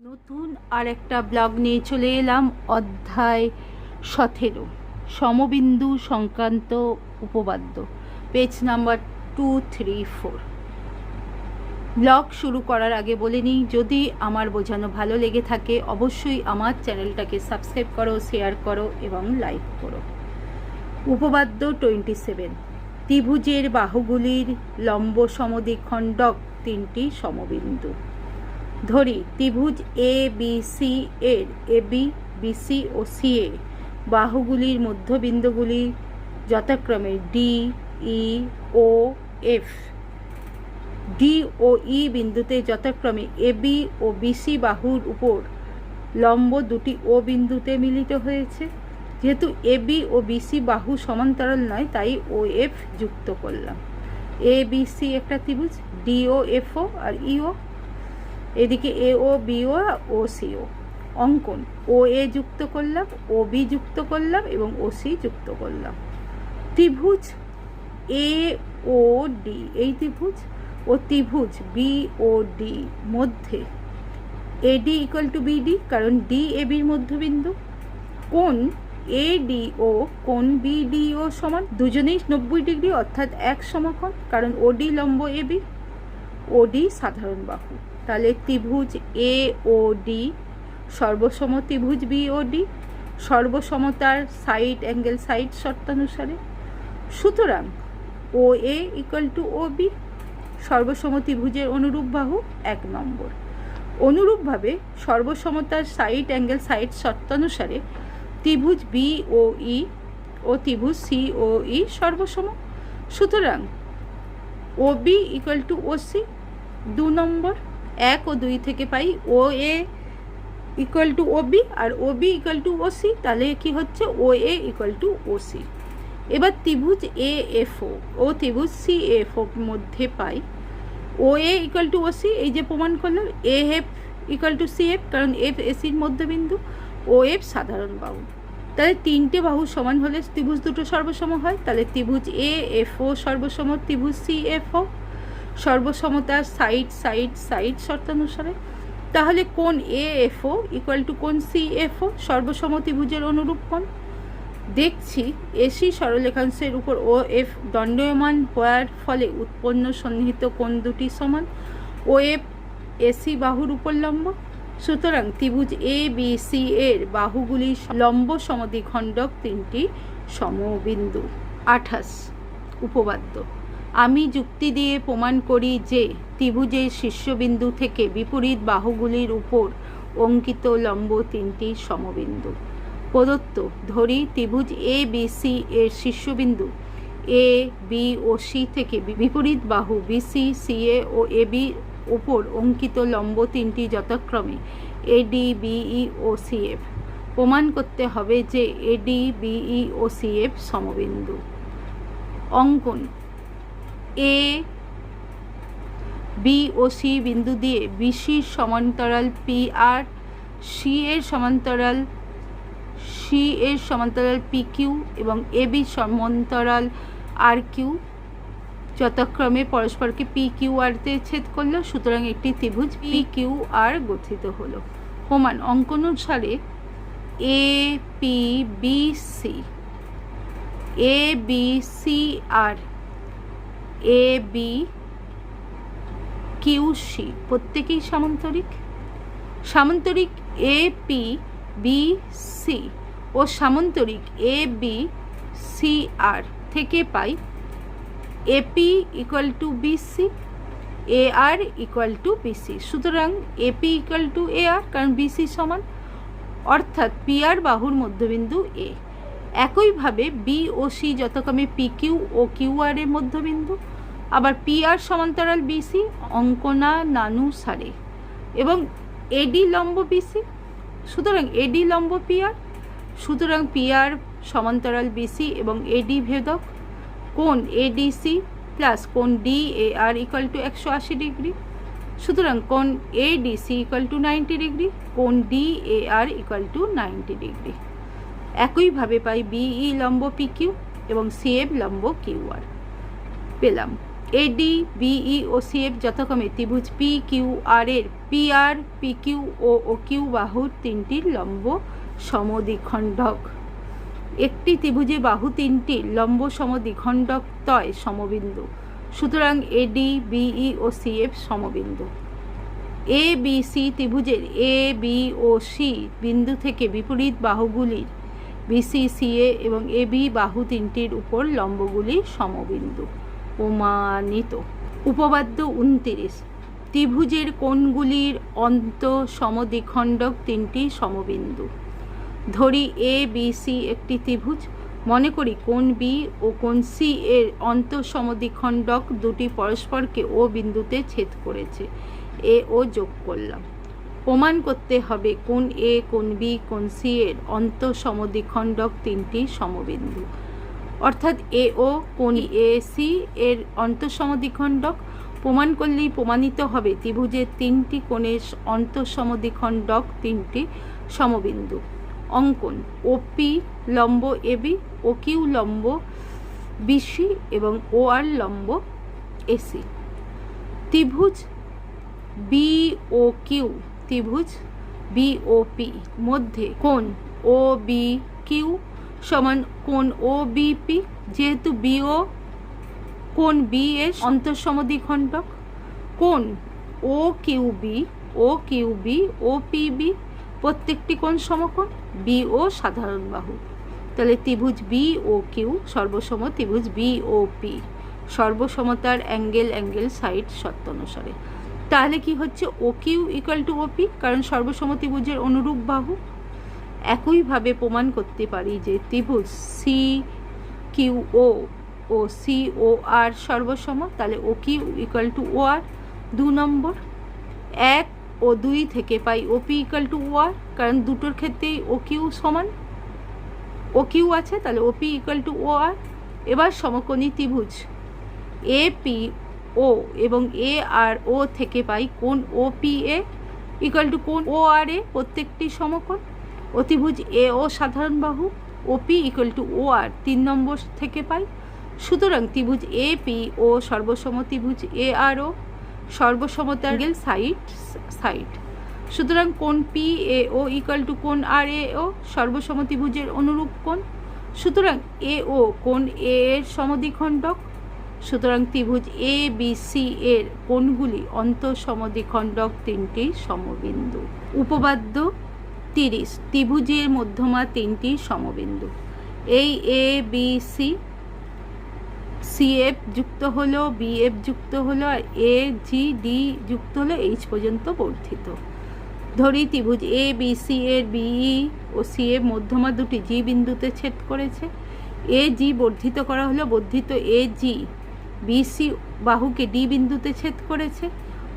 নতুন আর একটা ব্লগ নিয়ে চলে এলাম, অধ্যায় সতেরো, সমবিন্দু সংক্রান্ত উপপাদ্য page number two three four blog শুরু করার আগে বলে নিই, যদি আমার বোঝানো ভালো লেগে থাকে, অবশ্যই আমার চ্যানেলটাকে সাবস্ক্রাইব করো শেয়ার করো এবং লাইক করো। উপপাদ্য টোয়েন্টি সেভেন ত্রিভুজের বাহুগুলির লম্ব সমদ্বিখণ্ডক তিনটি সমবিন্দু। ধরি, ত্রিভুজ এ বি সি এর এ বি বিসি ও সি এ বাহুগুলির মধ্যবিন্দুগুলি যথাক্রমে ডি ই ও এফ ডি ও ই বিন্দুতে যথাক্রমে এ বি ও বিসি বাহুর উপর লম্ব দুটি ও বিন্দুতে মিলিত হয়েছে। যেহেতু এ বি ও বিসি বাহু সমান্তরাল নয়, তাই ও এফ যুক্ত করলাম। এ বি সি একটা ত্রিভুজ ডি ও এফ ও, আর ইও এদিকে এ ও, বি ও ও, সি ও। অঙ্কন, ও এ যুক্ত করলাম, ও বি যুক্ত করলাম এবং ও সি যুক্ত করলাম। ত্রিভুজ, এ, ও, ডি, এই ত্রিভুজ ও ত্রিভুজ, বি, ও, ডি মধ্যে। এডি ইকুয়াল টু বিডি কারণ ডি এ বির মধ্যবিন্দু। কোন এ ডি ও কোন বিডি ও সমান দুজনেই নব্বই ডিগ্রি, অর্থাৎ এক সমকোণ কারণ ওডি লম্ব এ বি ওডি সাধারণ বাহু। তাহলে ত্রিভুজ এ ও ডি সর্বসম ত্রিভুজ বি ও ডি সর্বসমতার সাইড অ্যাঙ্গেল সাইড শর্তানুসারে। সুতরাং O A equal to O B সর্বসম ত্রিভুজের অনুরূপ বাহু এক নম্বর। অনুরূপভাবে সর্বসমতার সাইড অ্যাঙ্গেল সাইড শর্তানুসারে ত্রিভুজ বি ও ই ও ত্রিভুজ সি ও ই সর্বসম। সুতরাং O B equal to O C দু নম্বর। এক ও দুই থেকে পাই O A equal to O B R O B equal to O C, তাহলে কি হচ্ছে? O A equal to O C. এবার ত্রিভুজ এ এফ ও ও ত্রিভুজ সি এফ ওর মধ্যে পাই। O A equal to O C, এই যে প্রমাণ করলাম, A F equal to C F, কারণ এফ এসির মধ্যবিন্দু, ও এফ সাধারণ বাহু। তাহলে তিনটে বাহু সমান হলে ত্রিভুজ দুটো সর্বসম হয়, তাহলে ত্রিভুজ এ এফ ও সর্বসম, ত্রিভুজ সি এফ ও সর্বসমতার সাইড সাইড সাইড শর্তানুসারে। তাহলে কোন A F O equal to কোন সি এফ ও সর্বসম ত্রিভুজের অনুরূপ কোণ দেখছি এসি সরলেখাংশের উপর ও এফ দণ্ডয়মান হওয়ার ফলে উৎপন্ন সন্নিহিত কোণ দুটি সমান। ও এফ এসি বাহুর উপর লম্ব। সুতরাং ত্রিভুজ এ বি সি এর বাহুগুলি লম্ব সমদ্বিখণ্ডক তিনটি সমবিন্দু। আঠাশ। উপবাদ্য আমি যুক্তি দিয়ে প্রমাণ করি যে ত্রিভুজের শীর্ষবিন্দু থেকে বিপরীত বাহুগুলির উপর অঙ্কিত লম্ব তিনটি সমবিন্দু। প্রদত্ত ধরি ত্রিভুজ এ বি সি এর শীর্ষবিন্দু। এ বি ও সি থেকে বিপরীত বাহু বিসি সি এ ও এ বি উপর অঙ্কিত লম্ব তিনটি যথাক্রমে এডি বিই ও সি এফ প্রমাণ করতে হবে যে এডি বিই ও সি এফ সমবিন্দু। অঙ্কন এ বি ও সি বিন্দু দিয়ে বিসির সমান্তরাল পি আর সি এর সমান্তরাল সি এর সমান্তরাল পি কিউ এবং এ বি সমান্তরাল আর কিউ যথাক্রমে পরস্পরকে পি কিউ আরতে ছেদ করল। সুতরাং একটি ত্রিভুজ পি কিউ আর গঠিত হলো। প্রমাণ অঙ্কন অনুসারে A P B C A B C R A B Q C প্রত্যেকেই সামান্তরিক? সামান্তরিক এ পি বি সি ও সামান্তরিক এ বি সি আর থেকে পাই AP equal to BC A R equal to BC সুতরাং AP equal to A R কারণ BC সমান। অর্থাৎ পি আর বাহুর মধ্যবিন্দু এ একইভাবে বি ও সি যথাক্রমে পি কিউ ও কিউ আর এর মধ্যবিন্দু। আবার পি আর সমান্তরাল বিসি অঙ্কনা নানু সারে। এবং এডি লম্ব বিসি সুতরাং এডি লম্ব পি আর, সুতরাং পি আর সমান্তরাল বিসি এবং এডি ভেদক কোন এডিসি প্লাস কোন D A R equal to একশো আশি ডিগ্রি, সুতরাং কোন ADC equal to ninety degree কোন D A R equal to ninety degree. একইভাবে পাই বিই লম্ব পি কিউ এবং সিএফ লম্ব কিউ আর। পেলাম। এডি বিই ও সিএফ যথাক্রমে ত্রিভুজ পি কিউ আর এর পি আর পি কিউ ও ও কিউ বাহুর তিনটি লম্ব সমদ্বিখণ্ডক। একটি ত্রিভুজে বাহু তিনটি লম্ব সমদ্বিখণ্ডক তয় সমবিন্দু। সুতরাং এডি বিই ও সিএফ সমবিন্দু। এ বি সি ত্রিভুজের এ বি ও সি বিন্দু থেকে বিপরীত বাহুগুলির বিসি সিএ এবং এ বি বাহু তিনটির উপর লম্বগুলি সমবিন্দু। প্রমাণিত উপবাদ্য উনতিরিশ। ত্রিভুজের কোণগুলির অন্ত সমদ্বিখণ্ডক তিনটি সমবিন্দু। ধরি এ বি সি একটি ত্রিভুজ। মনে করি কোণ বি ও কোণ সি এর অন্ত সমদ্বিখণ্ডক দুটি পরস্পরকে ও বিন্দুতে ছেদ করেছে। এ ও যোগ করলাম। প্রমাণ করতে হবে কোন এ কোন বি কোন সি এর অন্ত সমদ্বিখণ্ডক তিনটি সমবিন্দু। অর্থাৎ এ ও কোন এ, সি এর অন্ত সমদ্বিখণ্ডক প্রমাণ করলেই প্রমাণিত হবে ত্রিভুজের তিনটি কোণের অন্ত সমদ্বিখণ্ডক তিনটি সমবিন্দু। অঙ্কন ওপি লম্ব এবি ও কিউ লম্ব বিসি এবং ও আর লম্ব এসি ত্রিভুজ বি ও কিউ ত্রিভুজ বি ও পি মধ্যে কোন ও বি কিউ সমান কোন ও বি পি যেহেতু বি ও কোন বি এর অন্তঃসমদ্বিখণ্ডক কোন O Q B O Q B O P B প্রত্যেকটি কোণ সমকোণ বি ও সাধারণ বাহু। তাহলে ত্রিভুজ বি ও কিউ সর্বসম ত্রিভুজ বি ও পি সর্বসমতার অ্যাঙ্গেল অ্যাঙ্গেল সাইড সত্য অনুসারে। তাহলে কি হচ্ছে? O Q equal to OP কারণ সর্বসম ত্রিভুজের অনুরূপ বাহু একইভাবে প্রমাণ করতে পারি যে ত্রিভুজ সি কিউ ও ও সি ও আর সর্বসম, তাহলে O Q equal to O R দু নম্বর, এক ও দুই থেকে পাই ওপি ইকুয়াল টু ও আর কারণ দুটোর ক্ষেত্রেই ও কিউ সমান ও কিউ আছে, তাহলে ওপি ইকুয়াল টু ও আর এবার সমকোণী ত্রিভুজ এ পি ও এবং এ আর ও থেকে পাই কোন O P A equal to কোন ও আর এ প্রত্যেকটি সমকোণ অতিভুজ এ ও সাধারণ বাহু, O P equal to O R তিন নম্বর থেকে পাই। সুতরাং ত্রিভুজ এ, পি ও সর্বসম ত্রিভুজ এ, আর ও সর্বসমতার গেল সাইড সাইড। সুতরাং কোন P A O equal to কোন আর এ ও সর্বসম ত্রিভুজের অনুরূপ কোণ। সুতরাং এ ও কোন এ এর সমদ্বিখণ্ডক। সুতরাং ত্রিভুজ এ বি সি এর কোণগুলি অন্তঃসমদ্বিখণ্ডক তিনটি সমবিন্দু। উপবাদ্য তিরিশ, ত্রিভুজের মধ্যমা তিনটি সমবিন্দু। এই এ বি সি সিএফ যুক্ত হলো বিএফ যুক্ত হলো, আর এ জি ডি যুক্ত হলো এইচ পর্যন্ত বর্ধিত। ধরি ত্রিভুজ এ বি সি এর বিই ও সি এর মধ্যমা দুটি জি বিন্দুতে ছেদ করেছে। এ জি বর্ধিত করা হলো, বর্ধিত এ জি বিসি বাহুকে ডি বিন্দুতে ছেদ করেছে।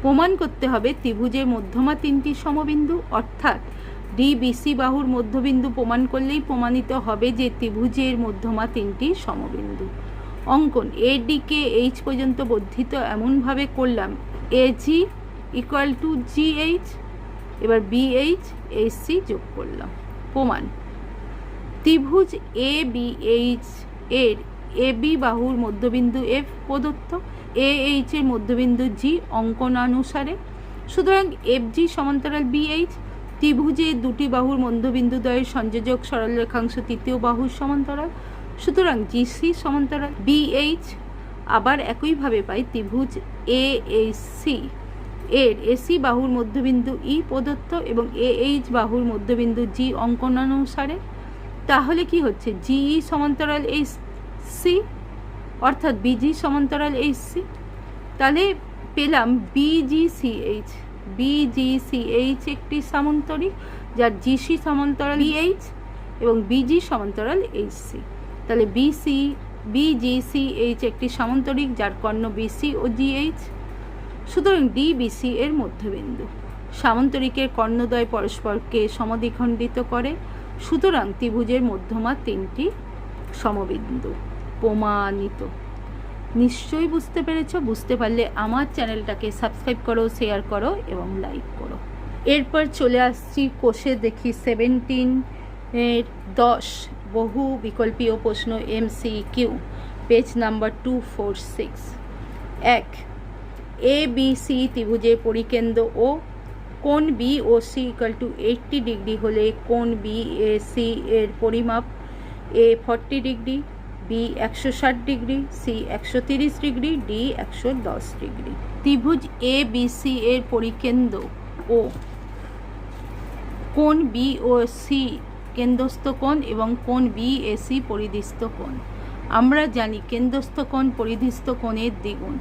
প্রমাণ করতে হবে ত্রিভুজের মধ্যমা তিনটি সমবিন্দু, অর্থাৎ ডি বিসি বাহুর মধ্যবিন্দু প্রমাণ করলেই প্রমাণিত হবে যে ত্রিভুজের মধ্যমা তিনটি সমবিন্দু। অঙ্কন, এ ডিকে এইচ পর্যন্ত বর্ধিত এমনভাবে করলাম, A G equal to G H, এবার বিএইচ এইচ সি যোগ করলাম। প্রমাণ, ত্রিভুজ এ বি এইচ এর এ বি বাহুর মধ্যবিন্দু এফ প্রদত্ত, এ এইচ এর মধ্যবিন্দু জি অঙ্কনানুসারে। সুতরাং এফ জি সমান্তরাল বিএইচ ত্রিভুজে দুটি বাহুর মধ্যবিন্দুদ্বয়ের সংযোজক সরলরেখাংশ তৃতীয় বাহুর সমান্তরাল। সুতরাং জিসি সমান্তরাল। বিএইচ আবার একইভাবে পাই ত্রিভুজ এ সি এর এসি বাহুর মধ্যবিন্দু ই প্রদত্ত এবং এ এইচ বাহুর মধ্যবিন্দু জি অঙ্কনানুসারে। তাহলে কি হচ্ছে? জিই সমান্তরাল এইচ সি অর্থাৎ বিজি সমান্তরাল এইচ সি তাহলে পেলাম বিজিসিএইচ বিজিসিএইচ একটি সামান্তরিক, যার জিসি সমান্তরাল বিএইচ এবং বিজি সমান্তরাল এইচ সি তাহলে বিসি বিজিসিএইচ একটি সামান্তরিক, যার কর্ণ বিসি ও জিএইচ সুতরাং ডিবিসি এর মধ্যবিন্দু। সামান্তরিকের কর্ণদ্বয় পরস্পরকে সমদ্বিখণ্ডিত করে, সুতরাং ত্রিভুজের মধ্যমা তিনটি সমবিন্দু প্রমাণিত। নিশ্চয়ই বুঝতে পেরেছ, বুঝতে পারলে আমার চ্যানেলটাকে সাবস্ক্রাইব করো শেয়ার করো এবং লাইক করো। এরপর চলে আসছি কোষে দেখি সেভেন্টিন এর দশ বহু বিকল্পীয় প্রশ্ন MC Q page number two four six এক এ বি সি ত্রিভুজের পরিকেন্দ্র ও কোন B O C equal to eighty degree হলে কোন বি এ সি এর পরিমাপ এ ফর্টি ডিগ্রি বি একশো ষাট ডিগ্রি সি একশো তিরিশ ডিগ্রি ডি একশো দশ ডিগ্রি। ত্রিভুজ এ বি সি এর পরিকেন্দ্র ও কোন বি ও সি কেন্দ্রস্থ কোণ এবং কোন বি এ সি পরিধিস্থ কোণ। আমরা জানি কেন্দ্রস্থ কোণ, পরিধিস্থ কোণের দ্বিগুণ।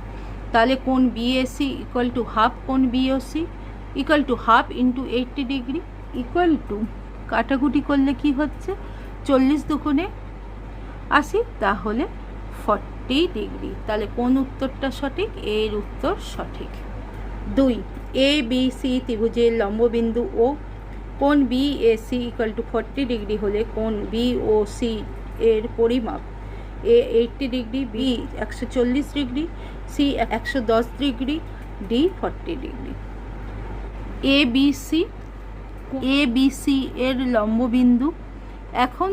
তাহলে কোণ বিএসি ইকুয়াল টু হাফ কোণ BOC equal to half into eighty degree. Equal to কাটাকুটি করলে কি হচ্ছে? চল্লিশ দুগুণে আসি, তাহলে ফর্টি ডিগ্রি তাহলে কোন উত্তরটা সঠিক? এর উত্তর সঠিক। দুই এ বি সি ত্রিভুজের লম্ববিন্দু ও কোন B A C equal to forty degree হলে কোন বি ও সি এর পরিমাপ? এ এইটটি ডিগ্রি বি একশো চল্লিশ ডিগ্রি সি একশো দশ degree D forty degree A B C A B C এর লম্ববিন্দু। এখন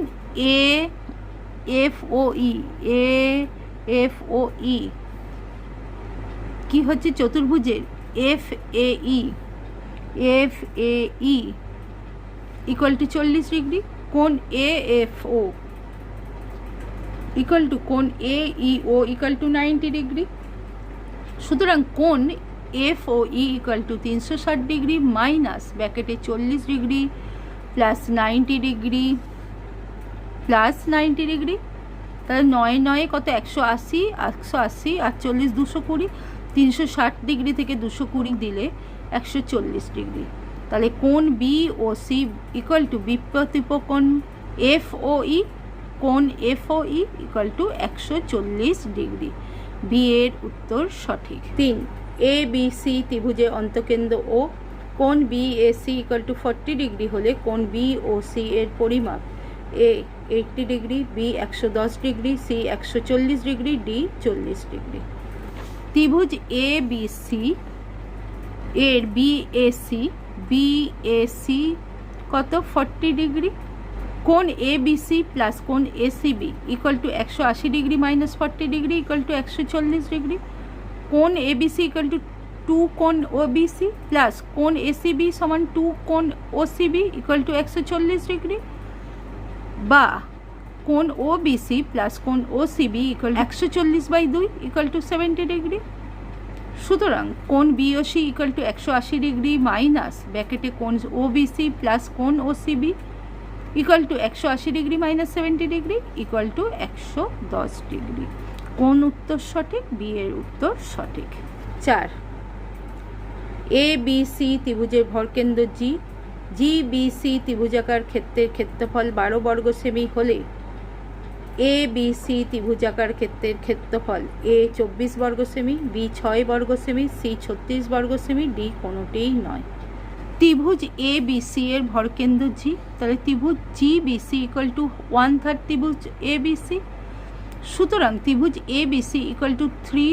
এ এফ ও ই, এ, এফ ও ই। কি হচ্ছে চতুর্ভুজের F A E, F A E. Equal to চল্লিশ ডিগ্রি কোন A, F O. Equal to কোন A, E, O equal to ninety degree. সুতরাং কোন F O E equal to তিনশো ষাট ডিগ্রি, মাইনাস ব্যাকেটে চল্লিশ degree, plus ninety degree. Plus ninety degree. তাহলে নয় নয়ে কত? একশো আশি একশো আশি আর চল্লিশ দুশো কুড়ি। তিনশো ষাট ডিগ্রি থেকে দুশো কুড়ি দিলে একশো চল্লিশ ডিগ্রি। তাহলে কোন B O C equal to বিপ্রতিপ কোণ এফ ও ই কোণ F O E equal to একশো চল্লিশ ডিগ্রি। বি এর উত্তর সঠিক। তিন এ বি সি ত্রিভুজে অন্তকেন্দ্র ও কোণ B A C equal to forty degree হলে কোণ বি ও সি এর পরিমাপ। এ এইটটি ডিগ্রি বি একশো দশ ডিগ্রি সি একশো চল্লিশ ডিগ্রি ডি চল্লিশ ডিগ্রি ত্রিভুজ এ বি সি এর B A C B A C কত? ফর্টি ডিগ্রি কোন এ বি সি প্লাস কোন A C B equal to একশো আশি degree minus forty degree equal to একশো চল্লিশ ডিগ্রি কোন A B C equal to two কোন ও বি সি প্লাস কোন এ সি বি সমান টু কোন O C B equal to একশো চল্লিশ ডিগ্রি বা কোন ও বি সি প্লাস কোন ও সি বি ইকুয়াল একশো চল্লিশ বাই দুই ইকুয়াল টু সেভেন্টি ডিগ্রি সুতরাং কোন বিওসি ইকুয়াল টু একশো আশি ডিগ্রি মাইনাস ব্যাকেটে কোন ও বি সি প্লাস কোন O C B equal to একশো আশি degree minus seventy degree equal to একশো দশ ডিগ্রি কোন উত্তর সঠিক বি এর উত্তর সঠিক। চার। এ বি সি ত্রিভুজের ভরকেন্দ্র জি জি বি সি ত্রিভুজাকার ক্ষেত্রের ক্ষেত্রফল বারো বর্গ সেমি হলে এ বি সি ত্রিভুজাকার ক্ষেত্রের ক্ষেত্রফল এ চব্বিশ বর্গ সেমি, বি ছয় বর্গ সেমি, সি ছত্রিশ বর্গ সেমি, ডি কোনোটিই নয়। ত্রিভুজ এ বি সি এর ভরকেন্দ্র জি তাহলে ত্রিভুজ G B C equal to one third ত্রিভুজ এ বি সি সুতরাং ত্রিভুজ A B C equal to three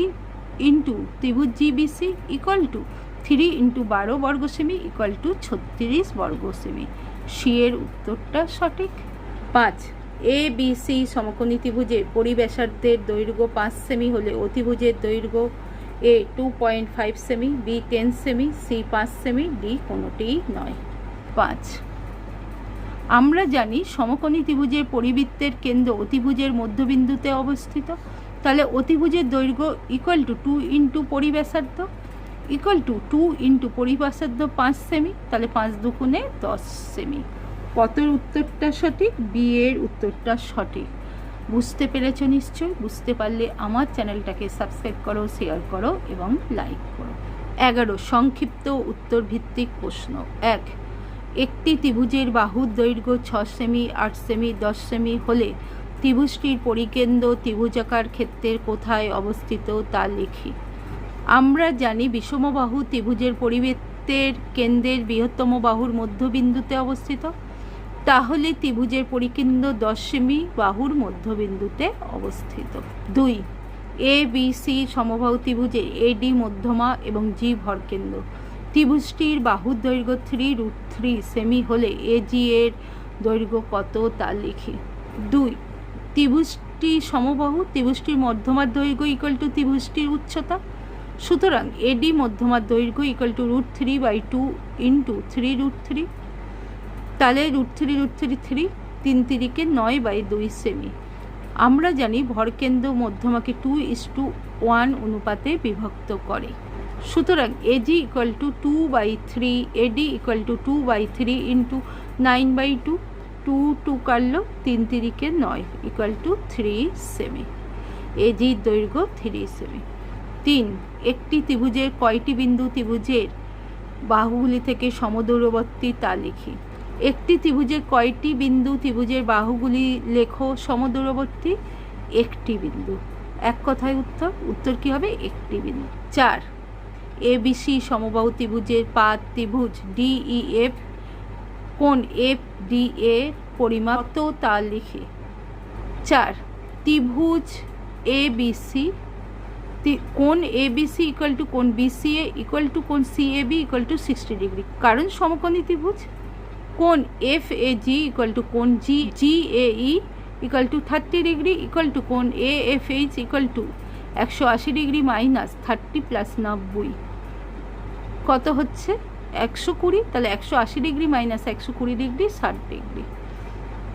into ত্রিভুজ G B C equal to three into বারো বর্গ সেমি ইকুয়াল টু ছত্রিশ বর্গ সেমি সি এর উত্তরটা সঠিক। পাঁচ এ বি সি সমকোণী পরিবেশার্ধের দৈর্ঘ্য পাঁচ সেমি হলে অতিভুজের দৈর্ঘ্য এ টু পয়েন্ট ফাইভ সেমি বি টেন সেমি সি পাঁচ সেমি ডি কোনোটিই নয়। পাঁচ, আমরা জানি সমকোণী ত্রিভুজের পরিবৃত্তের কেন্দ্র অতিভুজের মধ্যবিন্দুতে অবস্থিত। তাহলে অতিভুজের দৈর্ঘ্য ইকুয়াল টু টু ইন্টু পরিব্যাসার্ধ ইকুয়াল টু টু ইন্টু পরিব্যাসার্ধ পাঁচ সেমি তাহলে পাঁচ দুগুণে দশ সেমি কতর উত্তরটা সঠিক বি এর উত্তরটা সঠিক। বুঝতে পেরেছ নিশ্চয়? বুঝতে পারলে আমার চ্যানেলটাকে সাবস্ক্রাইব করো শেয়ার করো এবং লাইক করো। এগারো, সংক্ষিপ্ত উত্তর ভিত্তিক প্রশ্ন। এক, একটি ত্রিভুজের বাহুর দৈর্ঘ্য ছ সেমি আট সেমি দশ সেমি হলে ত্রিভুজটির পরিকেন্দ্র ত্রিভুজাকার ক্ষেত্রের কোথায় অবস্থিত তা লিখি। আমরা জানি বিষমবাহু ত্রিভুজের পরিবৃত্তের কেন্দ্রের বৃহত্তম বাহুর মধ্যবিন্দুতে অবস্থিত। তাহলে ত্রিভুজের পরিকেন্দ্র দশ সেমি বাহুর মধ্যবিন্দুতে অবস্থিত। দুই এ বি সি সমবাহু ত্রিভুজে এডি মধ্যমা এবং জি ভরকেন্দ্র। ত্রিভুজটির বাহুর দৈর্ঘ্য থ্রি রুট থ্রি সেমি হলে এ জি এর দৈর্ঘ্য কত তা লিখি। দুই, ত্রিভুজটি সমবাহু ত্রিভুজটির মধ্যমার দৈর্ঘ্য ইকুয়াল টু ত্রিভুজটির উচ্চতা। সুতরাং এডি মধ্যমার দৈর্ঘ্য equal to root three by two into three root three তাহলে root three root three three তিন তিরিকে নয় বাই দুই সেমি আমরা জানি ভরকেন্দ্র মধ্যমাকে টু ইস টু ওয়ান অনুপাতে বিভক্ত করে। সুতরাং AG equal to two by three AD equal to two by three into nine by two two two কাটলো, তিন তিরিকে নয় ইকুয়াল টু থ্রি সেমি এজির দৈর্ঘ্য থ্রি সেমি তিন, একটি ত্রিভুজের কয়টি বিন্দু ত্রিভুজের বাহুগুলি থেকে সমদূরবর্তী তা লিখি। একটি ত্রিভুজের কয়টি বিন্দু ত্রিভুজের বাহুগুলি লেখো সমদূরবর্তী? একটি বিন্দু। এক কথায় উত্তর উত্তর কি হবে? একটি বিন্দু। চার, এ বিসি সমবাহু ত্রিভুজের পাত ত্রিভুজ ডিই এফ, কোন এফ, ডি, এ পরিমাপ তো লিখে। চার, ত্রিভুজ এ বিসি কোন এ বিসি ইকুয়াল টু কোন বিসিএ ইকুয়াল টু কোন C A B equal to sixty degree কারণ সমকোণী ত্রিভুজ কোন F A G equal to কোন G G A E equal to thirty degree equal to কোন A F H equal to একশো আশি ডিগ্রি মাইনাস থার্টি প্লাস নব্বই কত হচ্ছে? একশো কুড়ি, তাহলে একশো আশি ডিগ্রি মাইনাস একশো কুড়ি ডিগ্রি ষাট ডিগ্রি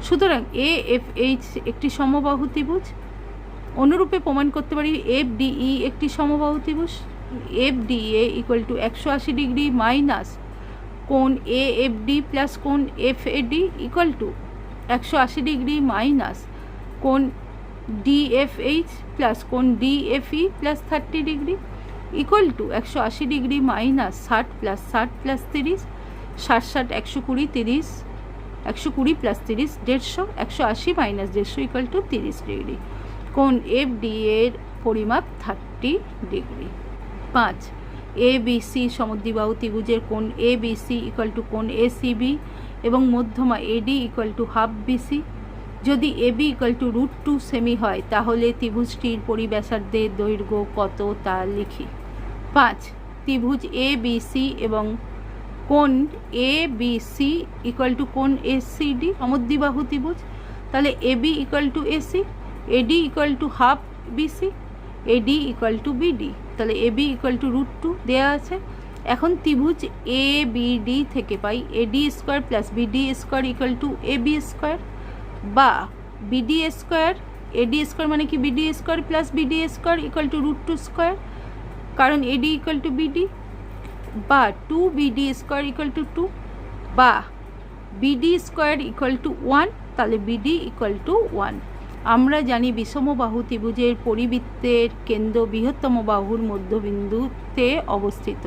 সুতরাং এ এফ এইচ একটি সমবাহু ত্রিভুজ অনুরূপে প্রমাণ করতে পারি এফ ডিই একটি সমবাহু ত্রিভুজ এফ ডিএ ইকুয়াল টু একশো আশি ডিগ্রি মাইনাস কোন এ এফ ডি প্লাস কোন F A D equal to একশো আশি ডিগ্রি মাইনাস কোন ডিএফএইচ প্লাস কোন DFE plus thirty degree equal to একশো আশি ডিগ্রি মাইনাস ষাট প্লাস ষাট প্লাস তিরিশ, ষাট ষাট একশো কুড়ি তিরিশ, একশো কুড়ি প্লাস তিরিশ, দেড়শো, একশো আশি মাইনাস দেড়শো ইকুয়াল টু তিরিশ ডিগ্রি কোন এফ ডি এর পরিমাপ থার্টি ডিগ্রি পাঁচ এ বিসি সমদ্বিবাহু ত্রিভুজের কোন এ বিসি ইকুয়াল টু কোন এ সিবি এবং মধ্যমা AD equal to half BC? যদি AB equal to root two semi হয়, তাহলে ত্রিভুজটির পরিব্যাসার্ধের দৈর্ঘ্য কত তা লিখি। পাঁচ, ত্রিভুজ এ বিসি এবং কোন এ বিসি ইকুয়াল টু কোন এ এসিডি? সমদ্বিবাহু ত্রিভুজ। তাহলে AB equal to AC? AD equal to half BC AD equal to BD তাহলে AB equal to root two দেওয়া আছে। এখন ত্রিভুজ এ বিডি থেকে পাই AD square plus BD square equal to A B square বা বিডি স্কোয়ার এডি স্কোয়ার মানে কি BD square plus BD square equal to root two square কারণ AD equal to BD বা two BD square equal to two বা BD square equal to one তাহলে BD equal to one আমরা জানি বিষমবাহু ত্রিভুজের পরিবৃত্তের কেন্দ্র বৃহত্তম বাহুর মধ্যবিন্দুতে অবস্থিত।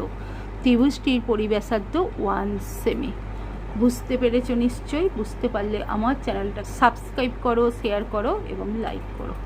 ত্রিভুজটির পরিব্যাসার্ধ ওয়ান সেমি। বুঝতে পেরেছ নিশ্চয়ই? বুঝতে পারলে আমার চ্যানেলটা সাবস্ক্রাইব করো, শেয়ার করো এবং লাইক করো।